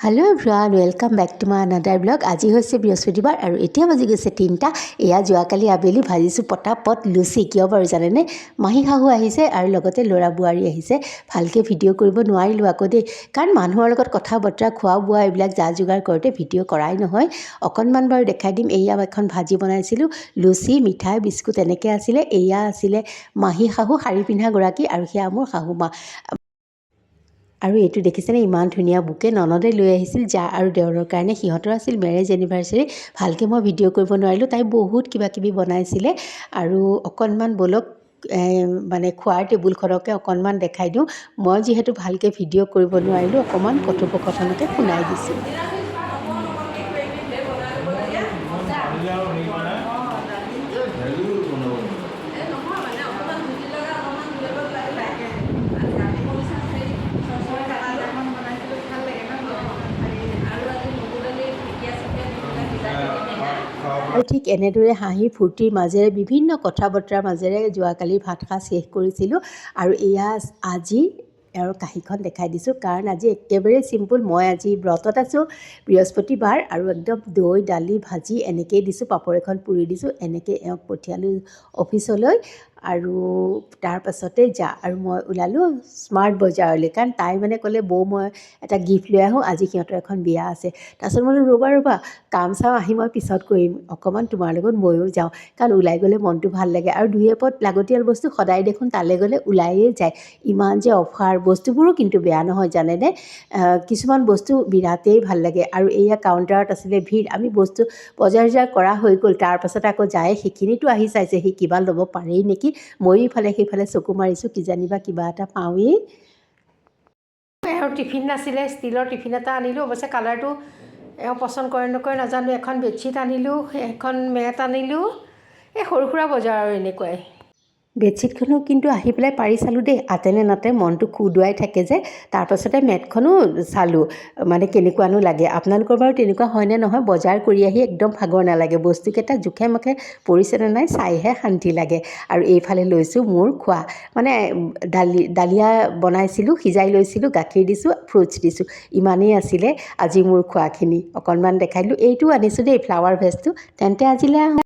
Hello' everyone welcome back to my another blog আজি হৈছে বৃহস্পতিবাৰ আৰু এতিয়া বাজি গৈছে তিনিটা। এয়া যোৱাকালি আবেলি ভাজিছোঁ পটাপট লুচি কিয় বাৰু জানেনে? মাহী শাহু আহিছে আৰু লগতে ল'ৰা বোৱাৰী আহিছে। ভালকৈ ভিডিঅ' কৰিব নোৱাৰিলোঁ আকৌ দেই। কাৰণ মানুহৰ লগত কথা বতৰা খোৱা বোৱা এইবিলাক যা যোগাৰ কৰোঁতে ভিডিঅ' কৰাই নহয়। অকণমান বাৰু দেখাই দিম এয়া এখন ভাজি বনাইছিলোঁ। লুচি মিঠাই বিস্কুট এনেকৈ আছিলে এয়া আছিলে মাহী শাহু শাৰী পিন্ধাগৰাকী আৰু সেয়া মোৰ শাহু মা আৰু এইটো দেখিছেনে? ইমান ধুনীয়া বুকে ননদে লৈ আহিছিল যা আৰু দেওৰৰ কাৰণে সিহঁতৰ আছিল মেৰেজ এনিভাৰ্চেৰী ভালকৈ মই ভিডিঅ' কৰিব নোৱাৰিলোঁ, তাই বহুত কিবা কিবি বনাইছিলে আৰু অকণমান ব'লক মানে খোৱাৰ টেবুলখনকে অকণমান দেখাই দিওঁ। মই যিহেতু ভালকৈ ভিডিঅ' কৰিব নোৱাৰিলোঁ, অকণমান কথোপকথনকে শুনাই দিছোঁ। আৰু ঠিক এনেদৰে হাঁহি ফূৰ্তিৰ মাজেৰে বিভিন্ন কথা বতৰাৰ মাজেৰে যোৱাকালি ভাত সাজ শেষ কৰিছিলোঁ আৰু এয়া আজি আৰু কাঁহীখন দেখাই দিছোঁ। কাৰণ আজি একেবাৰে চিম্পুল মই আজি ব্ৰতত আছোঁ বৃহস্পতিবাৰ আৰু একদম দৈ দালি ভাজি এনেকৈয়ে দিছোঁ পাপৰ এখন পুৰি দিছোঁ এনেকৈ এওঁক পঠিয়ালোঁ অফিচলৈ। আৰু তাৰপাছতে যা, আৰু মই ওলালোঁ স্মাৰ্ট বজাৰলৈ। কাৰণ তাই মানে ক'লে, বৌ, মই এটা গিফ্ট লৈ আহোঁ, আজি সিহঁতৰ এখন বিয়া আছে। তাৰপিছত মই ৰ'বা ৰ'বা, কাম চাম আহি মই পিছত কৰিম, অকণমান তোমাৰ লগত ময়ো যাওঁ। কাৰণ ওলাই গ'লে মনটো ভালো লাগে। আৰু দুই এপদ লাগতিয়াল বস্তু সদায় দেখোন তালৈ গ'লে ওলায়ে যায়। ইমান যে অফাৰ, বস্তুবোৰো কিন্তু বেয়া নহয়, জানেনে? কিছুমান বস্তু বিৰাটেই ভালো লাগে। আৰু এয়া কাউণ্টাৰত আছিলে ভিৰ, আমি বস্তু বজাৰ চজাৰ কৰা হৈ গ'ল। তাৰপাছত আকৌ যায়, সেইখিনিতো আহি চাইছে সি কিবা ল'ব পাৰেই নেকি? ময়ো ইফালে সেইফালে চকু মাৰিছোঁ কিজানিবা কিবা এটা পাওঁৱেই। এওঁৰ টিফিন নাছিলে ষ্টীলৰ টিফিন এটা আনিলোঁ অৱশ্যে কালাৰটো এওঁ পচন্দ কৰে নকৰে নাজানো এখন বেডশ্বীট আনিলোঁ এখন মেট আনিলোঁ। এই সৰু সুৰা বজাৰ আৰু এনেকুৱাই। বেডশ্বীটখনো কিন্তু আহি পেলাই পাৰি চালোঁ দেই আতেনে নাতে মনটো খুদুৱাই থাকে যে তাৰপাছতে মেটখনো চালোঁ মানে কেনেকুৱানো লাগে। আপোনালোকৰ বাৰু তেনেকুৱা হয়নে নহয়, বজাৰ কৰি আহি একদম ভাগৰ নালাগে। বস্তুকেইটা জোখে মাখে পৰিছেনে নাই চাইহে শান্তি লাগে। আৰু এইফালে লৈছোঁ মোৰ খোৱা। মানে দালি, দালিয়া বনাইছিলোঁ, সিজাই লৈছিলোঁ, গাখীৰ দিছোঁ, ফ্ৰুটছ দিছোঁ। ইমানেই আছিলে আজি মোৰ খোৱাখিনি। অকণমান দেখাই দিলোঁ। এইটো আনিছোঁ দেই ফ্লাৱাৰ ভেজটো তেন্তে আজিলৈ